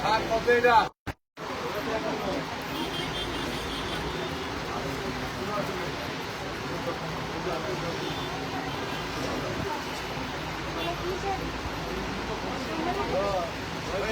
শাক কত এটা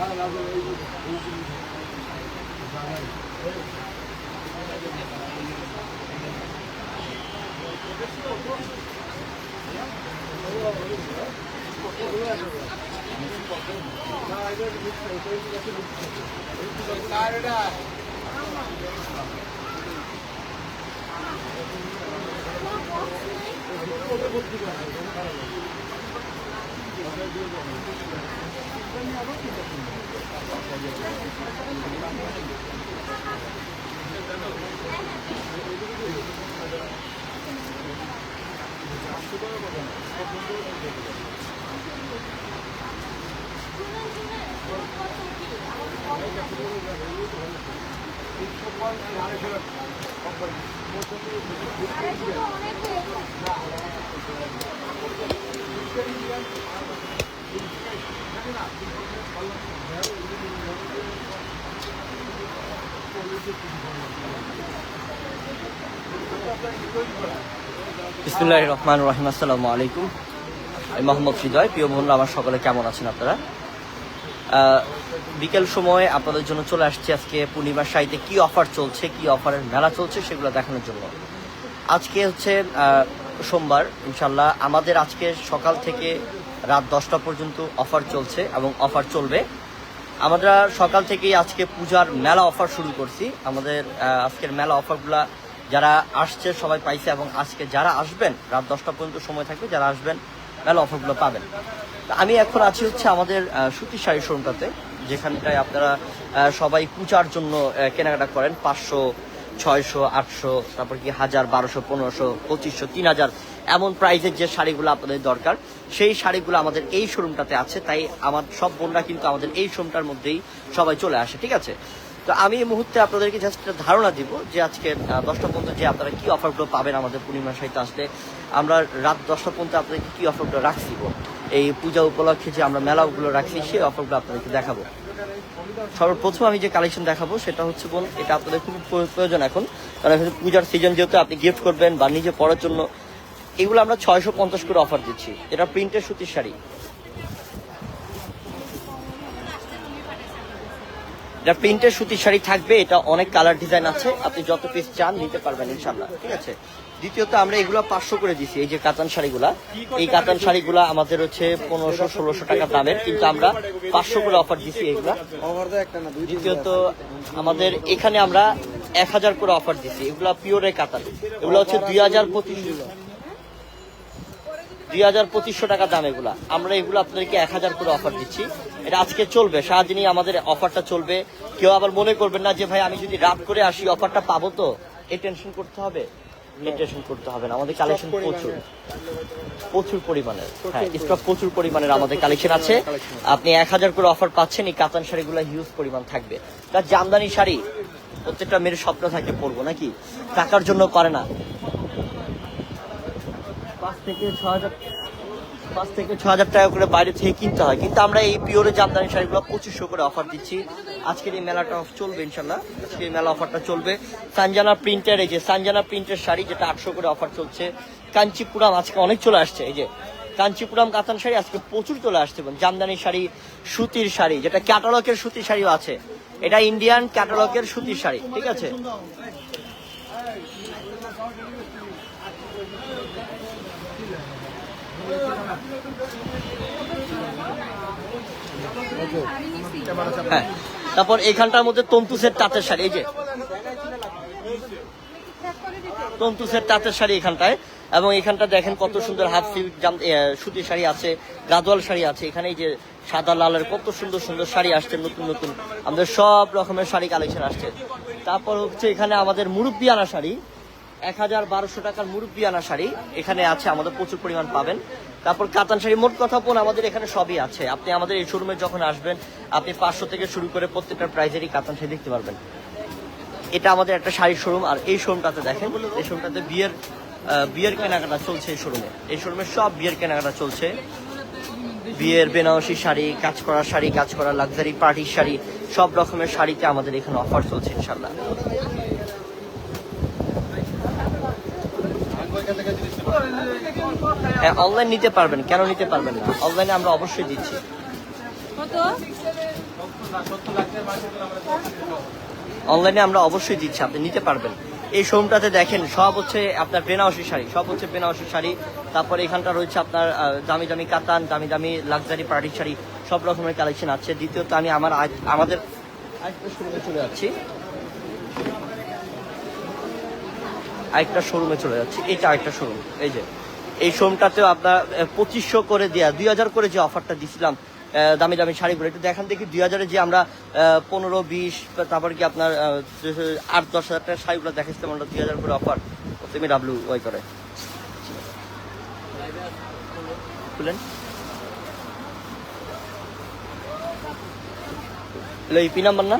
হাজারে অনেক হয়েছে বিসমুল্লাহ রহমান রহিম। আসসালামু আলাইকুম। মোহাম্মদ হৃদয় প্রিয় বন্ধুরা আমার সকলে কেমন আছেন আপনারা? বিকেল সময় আপনাদের জন্য চলে আসছে আজকে পূর্ণিমার সাইতে কি অফার চলছে, কি অফারের মেলা চলছে সেগুলো দেখানোর জন্য। আজকে হচ্ছে সোমবার ইনশাল্লাহ আমাদের আজকে সকাল থেকে রাত দশটা পর্যন্ত অফার চলছে এবং অফার চলবে। আমরা সকাল থেকেই আজকে পূজার মেলা অফার শুরু করছি। আমাদের আজকের মেলা অফারগুলা যারা আসছে, সবাই পাইছে এবং আজকে যারা আসবেন, রাত দশটা পর্যন্ত সময় থাকবে, যারা আসবেন মেলা অফারগুলো পাবেন। আমি এখন আছি হচ্ছে আমাদের সুতির শাড়ি শোরুমটাতে, যেখানটায় আপনারা সবাই পূজার জন্য কেনাকাটা করেন। পাঁচশো, ছয়শো, আটশো, তারপর কি হাজার, বারোশো, পনেরোশো, পঁচিশশো, তিন হাজার এমন প্রাইজের যে শাড়িগুলো আপনাদের দরকার, সেই শাড়িগুলো আমাদের এই শোরুমটাতে আছে। তাই আমার, সব বোনরা কিন্তু আমাদের এই শোরুমটার মধ্যেই সবাই চলে আসে, ঠিক আছে? তো আমি এই মুহূর্তে আপনাদেরকে জাস্ট ধারণা দিব যে আজকে দশটা পর্যন্ত যে আপনারা কি অফারগুলো পাবেন আমাদের পূর্ণিমা সাহিত্য আসলে, আমরা রাত দশটা পর্যন্ত আপনাদেরকে কি অফারগুলো রাখছি? এই পূজা উপলক্ষে যে আমরা মেলাগুলো রাখছি, সেই অফারগুলো আপনাদেরকে দেখাবো। সর্বপ্রথম আমি যে কালেকশন দেখাবো, সেটা হচ্ছে বোন এটা আপনাদের খুব প্রয়োজন এখন। কারণ পূজার সিজন যেহেতু আপনি গিফট করবেন বা নিজে পড়ার জন্য, এগুলো আমরা ছয়শো পঞ্চাশ করে অফার দিচ্ছি। এটা প্রিন্টের সুতির শাড়ি। এটা প্রিন্টের সুতির শাড়ি থাকবে, এটা অনেক কালার ডিজাইন আছে। আপনি যত পিস চান নিতে পারবেন ইনশাল্লাহ ঠিক আছে? দ্বিতীয়ত, আমরা এগুলো পাঁচশো করে দিছি, এই যে কাতান শাড়িগুলা। এই কাতান শাড়িগুলা আমাদের হচ্ছে পনেরোশো, ষোলোশো টাকা দামের, কিন্তু আমরা পাঁচশো করে অফার দিছি এগুলা। দ্বিতীয়ত, আমাদের এখানে আমরা এক হাজার করে অফার দিছি, এগুলা পিওরে কাতান। এগুলো হচ্ছে দুই হাজার পঁচিশ। দুই হাজার পঁচিশশো টাকা দাম এগুলা। আমরা এগুলো আপনাদেরকে এক হাজার করে অফার দিচ্ছি। এটা আজকে চলবে। সারাদিনই আমাদের অফারটা চলবে। কেউ আবার মনে করবেন না যে ভাই আমি যদি রাত করে আসি অফারটা পাবো তো? এই টেনশন করতে হবে? করতে হবে না। আমাদের কালেকশন প্রচুর। প্রচুর পরিমাণের হ্যাঁ স্টক প্রচুর পরিমাণের আমাদের কালেকশন আছে। আপনি এক হাজার করে অফার পাচ্ছেন। এই কাতান শাড়িগুলো হিউজ পরিমাণ থাকবে। তার জামদানি শাড়ি প্রত্যেকটা মেয়ের স্বপ্ন থাকে পরবো নাকি? টাকার জন্য করে না। পাঁচ থেকে ছ হাজার, পাঁচ থেকে ছ হাজার টাকা করে বাইরে থেকে কিনতে হয়। কিন্তু আমরা এই পিওরে জামদানি শাড়িগুলো পঁচিশশো করে অফার দিচ্ছি, আজকের এই মেলাটা চলবে ইনশাল্লাহ আজকে এই মেলা অফারটা চলবে। সানজানা প্রিন্টের এই যে, সানজানা প্রিন্টের শাড়ি যেটা আটশো করে অফার চলছে, কাঞ্চিপুরাম আজকে অনেক চলে আসছে। এই যে, কাঞ্চিপুরাম কাতান শাড়ি আজকে প্রচুর চলে আসছে, এবং জামদানি শাড়ি, সুতির শাড়ি, যেটা ক্যাটালগের সুতির শাড়িও আছে। এটা ইন্ডিয়ান ক্যাটালগের সুতির শাড়ি, ঠিক আছে? হ্যাঁ তারপর এখানটার মধ্যে তন্তুসের তাঁতের শাড়ি, এই যে। তন্তুসের তাঁতের শাড়ি এখানটায় এবং এখানটা দেখেন কত সুন্দর হাফ সিল্ক সুতির শাড়ি আছে গাদোয়াল শাড়ি আছে। এখানে এই যে সাদা, লালের কত সুন্দর সুন্দর শাড়ি আসছে, নতুন নতুন। আমাদের সব রকমের শাড়ি কালেকশন আসছে। তারপর হচ্ছে এখানে আমাদের মুরব্বিয়ানা শাড়ি। এক হাজার বারোশো টাকার মুরব্বিয়ানা শাড়ি। এখানে আছে, আমাদের প্রচুর পরিমাণ পাবেন। তারপর কাতান শাড়ি, মোট কথা বোন, আমাদের এখানে সবই আছে। আপনি আমাদের এই শোরুমে যখন আসবেন, আপনি পাঁচশো থেকে শুরু করে প্রত্যেকটা প্রাইজেরই কাতান শাড়ি দেখতে পারবেন। এটা আমাদের একটা শাড়ির শোরুম আর এই শোরুমটাতে দেখেন, এই শোরুমটাতে বিয়ের বিয়ের কেনাকাটা চলছে এই শোরুমে এই শোরুমে সব বিয়ের কেনাকাটা চলছে। বিয়ের বেনারসি শাড়ি, কাজ করা শাড়ি, কাজ করা লাক্সারি পার্টির শাড়ি, সব রকমের শাড়িতে আমাদের এখানে অফার চলছে ইনশাল্লাহ হ্যাঁ অনলাইন নিতে পারবেন কেন নিতে পারবেন না? অনলাইনে আমরা অবশ্যই দিচ্ছি। অনলাইনে আমরা অবশ্যই দিচ্ছি আপনি নিতে পারবেন। এই শোরুমটাতে দেখেন সব হচ্ছে আপনার বেনারসি শাড়ি সব হচ্ছে বেনারসি শাড়ি। তারপর এখানটা রয়েছে আপনার দামি দামি কাতান দামি দামি লাক্সারি পার্টি শাড়ি সব রকমের কালেকশন আছে। দ্বিতীয়ত আমি আমার আমাদের চলে যাচ্ছি। আরেকটা শোরুমে চলে যাচ্ছি। এটা আরেকটা শোরুম এই যে, এই শোরুমটাতেও আপনার পঁচিশশো করে দেওয়া দুই হাজার করে যে অফারটা দিছিলাম দামি দামি শাড়িগুলো, একটু দেখান দেখি, দুই হাজারে যে আমরা পনেরো, বিশ, তারপর কি আপনার আট, দশ হাজার টাকার শাড়িগুলো দেখাচ্ছিলাম আমরা দুই হাজার করে অফার তুমি ডাব্লু ওয়াই করে খুলেন ইপি নাম্বার না?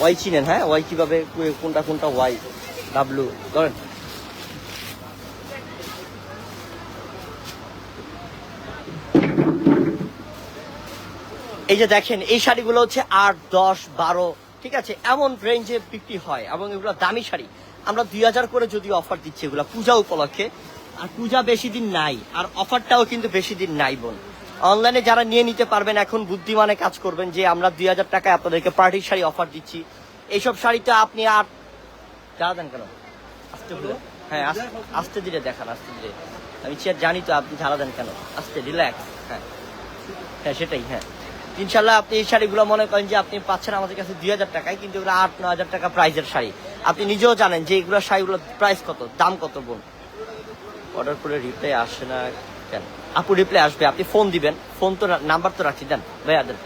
ওয়াই চিনেন হ্যাঁ? ওয়াই কীভাবে, কোনটা কোনটা ওয়াই ডাব্লু ধরেন এই যে দেখেন, এই শাড়িগুলো হচ্ছে আট, দশ, বারো, ঠিক আছে, এমন রেঞ্জে বিক্রি হয় এবং এগুলো দামি শাড়ি। আমরা দুই হাজার করে যদি অফার দিচ্ছি এগুলো পূজা উপলক্ষে, আর পূজা বেশি দিন নাই, আর অফারটাও কিন্তু বেশি দিন নাই বোন। অনলাইনে যারা নিয়ে নিতে পারবেন, এখন বুদ্ধিমানে কাজ করবেন যে আমরা দুই হাজার টাকায় আপনাদেরকে পার্টির শাড়ি অফার দিচ্ছি। এইসব শাড়িটা আপনি আর যা দেন কেন? আস্তে বলে। হ্যাঁ আস্তে- ধীরে দেখান, আস্তে ধীরে। আমি চেয়ার জানি তো, আপনি ঝাড়া দেন কেন? আস্তে রিল্যাক্স হ্যাঁ। হ্যাঁ সেটাই হ্যাঁ। ইনশাল্লাহ আপনি এই শাড়িগুলো মনে করেন যে আপনি পাচ্ছেন আমাদের কাছে দুই হাজার টাকায়, কিন্তু এগুলো আট ন হাজার টাকা প্রাইজের শাড়ি। আপনি নিজেও জানেন যে এগুলো শাড়িগুলোর প্রাইস কত, দাম কত, বোন? অর্ডার করে রিপ্লাই আসে না কেন? আপু রিপ্লাই আসবে। আপনি ফোন দিবেন। ফোন তো নাম্বার তো রাখছি দেন। ভাইয়া, দেন।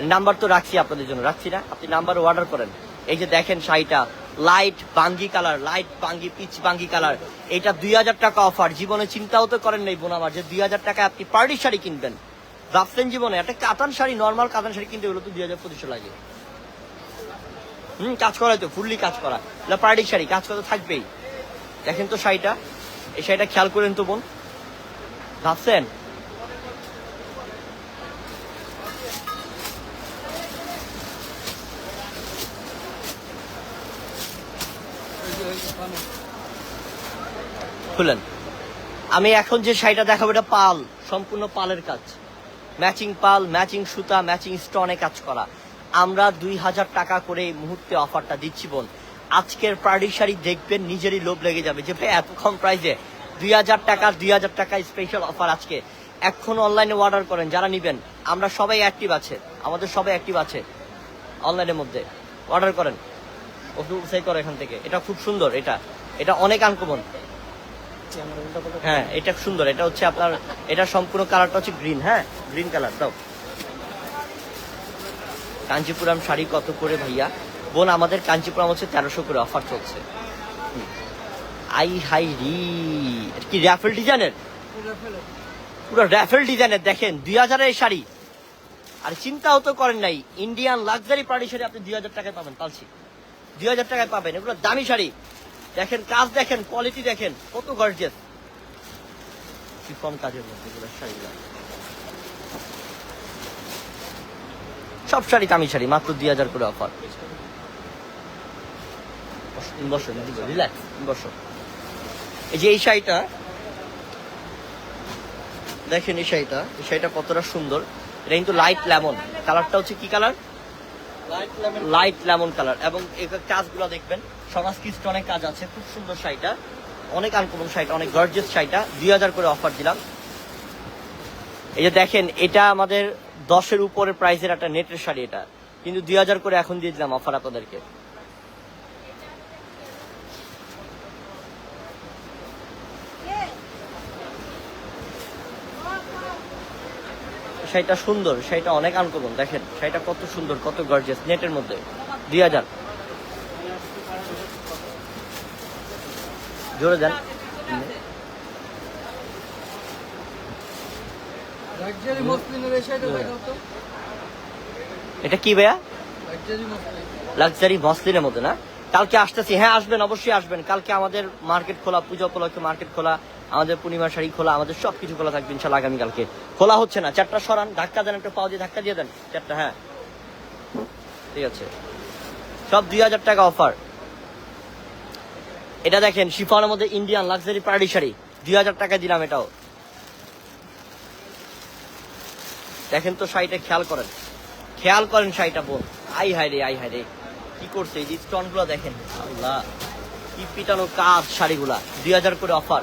নাম্বার তো রাখছি আপনাদের জন্য। রাখছি না, আপনি নাম্বার অর্ডার করেন। এই যে দেখেন শাড়িটা লাইট বাঙ্গি কালার লাইট বাঙ্গি পিচ বাঙ্গি কালার এটা দুই হাজার টাকা অফার জীবনে চিন্তাও তো করেন নাই বোন আমার যে দুই হাজার টাকা আপনি পার্টি শাড়ি কিনবেন। ভাবছেন জীবনে একটা কাতান শাড়ি নর্মাল কাতান শাড়ি কিনতে হলো তো দুই হাজার পঁচিশশো লাগে। হুম, কাজ করা তো ফুললি কাজ করা। এটা পার্টি শাড়ি, কাজ করা থাকবেই। দেখেন তো শাড়িটা, এই শাড়িটা খেয়াল করেন তো বোন। ভাবছেন খুলেন। আমি এখন যে শাড়িটা দেখাবো, এটা পাল, সম্পূর্ণ পালের কাজ। ম্যাচিং পাল, ম্যাচিং সুতা, ম্যাচিং স্টোনে কাজ করা। আমরা দুই হাজার টাকা করে এই মুহূর্তে অফারটা দিচ্ছি বোন। আজকের পার্টি শাড়ি দেখবেন নিজেরই লোভ লেগে যাবে। যে ভাই, এত কম প্রাইসে দুই হাজার টাকা, দুই হাজার টাকা স্পেশাল অফার আজকে। এখন অনলাইনে অর্ডার করেন, যারা নিবেন, আমরা সবাই অ্যাক্টিভ আছে। আমাদের সবাই অ্যাক্টিভ আছে অনলাইনের মধ্যে। অর্ডার করেন। ওকে সেই করো এখান থেকে। এটা খুব সুন্দর, এটা। এটা অনেক আনকমন হ্যাঁ এটা সুন্দর। এটা হচ্ছে আপনার, এটা সম্পূর্ণ কালারটা হচ্ছে গ্রিন হ্যাঁ? গ্রিন কালার দাও। কাঞ্চিপুরাম শাড়ি কত করে ভাইয়া? বোন, আমাদের কাঞ্চিপুরাম হচ্ছে তেরোশো করে অফার চলছে। আই হাই রি। কি র্যাফেল ডিজাইনের পুরো র্যাফেল ডিজাইনের দেখেন, দুই হাজারের শাড়ি। আর চিন্তাও তো করেন নাই ইন্ডিয়ান লাক্সারি পার্টি শাড়ি আপনি দুই হাজার টাকায় পাবেন, পালছি। দুই হাজার টাকায় পাবেন। এগুলো দামি শাড়ি। দেখেন, কাজ দেখেন কোয়ালিটি দেখেন, কত গর্জেস কম কাজের মধ্যে এগুলো শাড়িগুলো। সব শাড়ি দামি শাড়ি, মাত্র দুই হাজার করে অফার। এই যে এই শাড়িটা, দেখেন এই শাড়িটা এই শাড়িটা কতটা সুন্দর। এটা কিন্তু লাইট লেমন কালারটা হচ্ছে কি কালার লাইট লেমন কালার এবং কাজ কাজগুলো দেখবেন সমাজ অনেক কাজ আছে, খুব সুন্দর শাড়িটা, অনেক আনকমন শাড়িটা, অনেক গর্জিয়াস শাড়িটা, দুই হাজার করে অফার দিলাম। এই যে দেখেন, এটা আমাদের দশের উপরে প্রাইসের একটা নেটের শাড়ি এটা, কিন্তু দুই হাজার করে এখন দিয়ে দিলাম অফার আপনাদেরকে। শাড়িটা সুন্দর শাড়িটা অনেক আনকমন দেখেন শাড়িটা কত সুন্দর কত গর্জিয়াস নেটের মধ্যে। দুই হাজার। জোরে যান। এটা কি ভাইয়া? লাক্সারি মসলিন মসলিনের মধ্যে না? কালকে আসতেছি হ্যাঁ আসবেন অবশ্যই আসবেন। কালকে আমাদের মার্কেট খোলা পুজো উপলক্ষে মার্কেট খোলা। আমাদের পূর্ণিমা শাড়ি খোলা, আমাদের সব কিছু খোলা থাকবে ইনশাল্লাহ আগামীকালকে। খোলা হচ্ছে না, চারটা সরান, ধাক্কা দেন, একটা পাও দিয়ে ধাক্কা দিয়ে দেন। চারটা হ্যাঁ। ঠিক আছে। সব দুই হাজার টাকা অফার। এটা দেখেন, শিফনের মধ্যে ইন্ডিয়ান লাক্সারি পার্টি শাড়ি। দুই হাজার টাকা দিলাম এটাও। দেখেন তো শাড়িটা, খেয়াল করেন। খেয়াল করেন শাড়িটা বোন। আই হাই রে, আই হাই রে। কি করছে এই স্টোনগুলো দেখেন? আল্লাহ, কি পিটানো কাজ শাড়িগুলা। দুই হাজার করে অফার।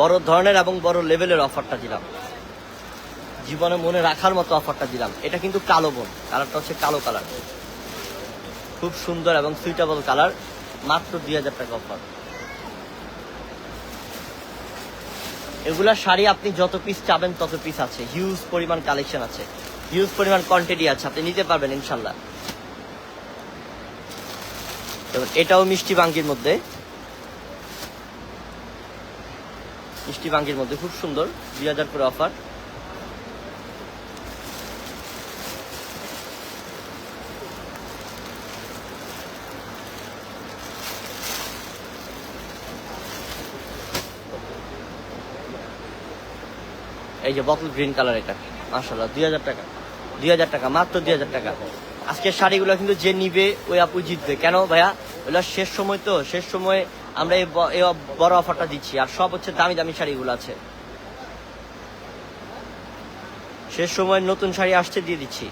বড় ধরনের এবং বড় লেভেলের অফারটা দিলাম। জীবনে মনে রাখার মতো অফারটা দিলাম। এটা কিন্তু কালো বোন, কালারটা হচ্ছে কালো কালার। খুব সুন্দর এবং সুইটেবল কালার, মাত্র দুই হাজার টাকা অফার। এগুলা শাড়ি আপনি যত পিস চাবেন তত পিস আছে। হিউজ পরিমাণ কালেকশন আছে। হিউজ পরিমাণ কোয়ান্টিটি আছে, আপনি নিতে পারবেন ইনশাল্লাহ। এটাও মিষ্টি বাঙ্গির মধ্যে। মিষ্টি বাঙ্গির মধ্যে, খুব সুন্দর, দুই হাজার করে অফার। এই যে বটল গ্রিন কালার এটা মাসাল্লাহ দুই হাজার টাকা, দুই হাজার টাকা, মাত্র দুই হাজার টাকা। আজকের শাড়িগুলো কিন্তু যে নিবে, ওই আপু জিতবে। কেন ভাইয়া? ওগুলো শেষ সময় তো, শেষ সময় আমরা এই বড় অফারটা দিচ্ছি। আর সব হচ্ছে দামি দামি শাড়িগুলো আছে। শেষ সময় নতুন শাড়ি আসছে, দিয়ে দিচ্ছি।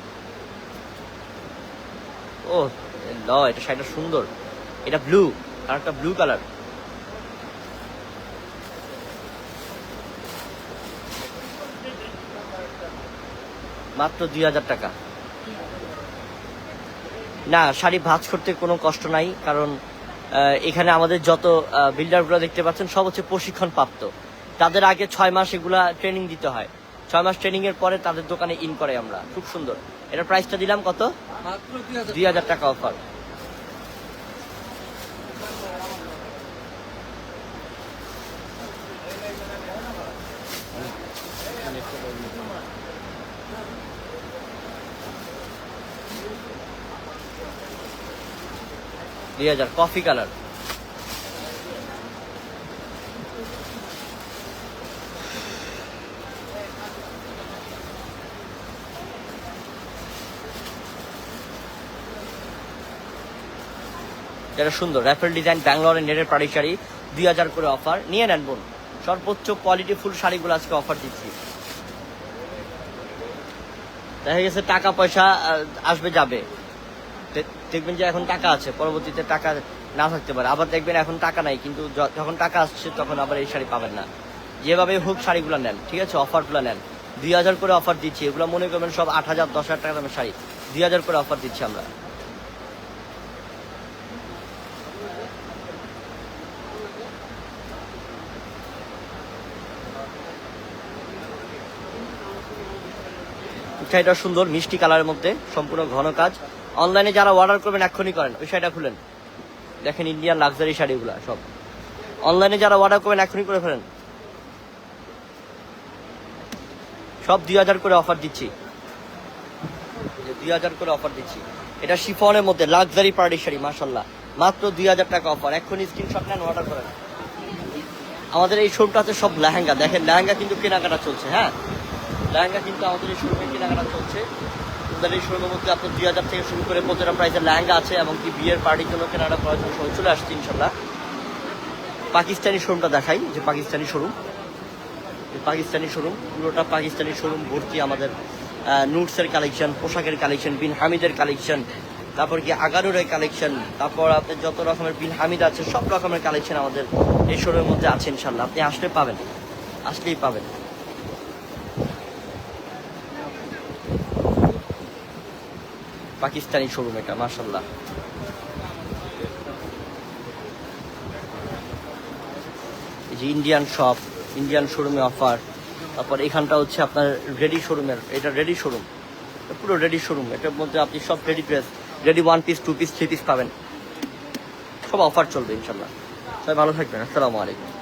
ও, ল, এটা শাড়িটা সুন্দর। এটা ব্লু আর একটা ব্লু কালার মাত্র দুই হাজার টাকা। না, শাড়ি ভাজ করতে কোনো কষ্ট নাই, কারণ এখানে আমাদের যত বিল্ডারগুলো দেখতে পাচ্ছেন সব হচ্ছে প্রশিক্ষণ প্রাপ্ত তাদের আগে ছয় মাস এগুলা ট্রেনিং দিতে হয়। ছয় মাস ট্রেনিং এর পরে তাদের দোকানে ইন করে আমরা। খুব সুন্দর। এটার প্রাইসটা দিলাম কত? দুই হাজার টাকা অফার দুই হাজার, কফি কালার। যেটা সুন্দর র্যাফেল ডিজাইন, ব্যাঙ্গালোরের নেটের পাড়ি শাড়ি, দুই হাজার করে অফার। নিয়ে নেন বোন, সর্বোচ্চ কোয়ালিটি ফুল শাড়িগুলো আজকে অফার দিচ্ছি। দেখা গেছে টাকা পয়সা আসবে, যাবে। দেখবেন যে এখন টাকা আছে, পরবর্তীতে টাকা না থাকতে পারে। আবার দেখবেন এখন টাকা নাই, কিন্তু যখন টাকা আসছে, তখন আবার এই শাড়ি পাবেন না। যেভাবে হোক শাড়িগুলো নেন, ঠিক আছে? অফারগুলো নেন। দুই হাজার করে অফার দিচ্ছি। এগুলো মনে করবেন সব আট হাজার, দশ হাজার টাকা দামের শাড়ি। দুই হাজার করে অফার দিচ্ছি আমরা। শাড়িটা সুন্দর, মিষ্টি কালারের মধ্যে, সম্পূর্ণ ঘন কাজ। অনলাইনে যারা অর্ডার করবেন, এক্ষুনি করেন। ওই শাড়িটা খুলেন। দেখেন ইন্ডিয়ান লাক্সারি শাড়িগুলো সব। অনলাইনে যারা অর্ডার করবেন, এক্ষুনি করে ফেলেন। সব দুই হাজার করে অফার দিচ্ছি। দুই হাজার করে অফার দিচ্ছি। এটা শিফনের মধ্যে লাক্সারি পার্টি শাড়ি মাসাল্লাহ মাত্র দুই হাজার টাকা অফার এক্ষুনি স্ক্রিনশট নেন অর্ডার করেন। আমাদের এই শোরুমটা আছে সব লেহেঙ্গা। দেখেন লেহেঙ্গা কিন্তু কেনাকাটা চলছে হ্যাঁ? লেহেঙ্গা কিন্তু আমাদের এই শোরুমে কেনাকাটা চলছে। আমাদের এই শোরুমের মধ্যে আপনার দুই হাজার থেকে শুরু করে প্রতিটা প্রাইসের ল্যাঙ্গা আছে এবং কি বিয়ের পার্টির জন্য কেনাকাটা করার জন্য চলে আসছে ইনশাল্লাহ পাকিস্তানি শোরুমটা দেখাই, যে পাকিস্তানি শোরুম। পাকিস্তানি শোরুম, পুরোটা পাকিস্তানি শোরুম, ভর্তি আমাদের নুটসের কালেকশন পোশাকের কালেকশন বিন হামিদের কালেকশন তারপর কি আগানুরের কালেকশন তারপর আপনার যত রকমের বিন হামিদ আছে, সব রকমের কালেকশন আমাদের এই শোরুমের মধ্যে আছে ইনশাল্লাহ আপনি আসলে পাবেন, আসলেই পাবেন। পাকিস্তানি শোরুম এটা মার্শাল্লাহ এই যে ইন্ডিয়ান শপ ইন্ডিয়ান শোরুমে অফার তারপর এখানটা হচ্ছে আপনার রেডি শোরুমের এটা রেডি শোরুম পুরো রেডি শোরুম এটার মধ্যে আপনি সব ready dress ready one piece two piece three piece পাবেন। সব অফার চলবে ইনশাল্লাহ সবাই ভালো থাকবেন, আসসালামু আলাইকুম।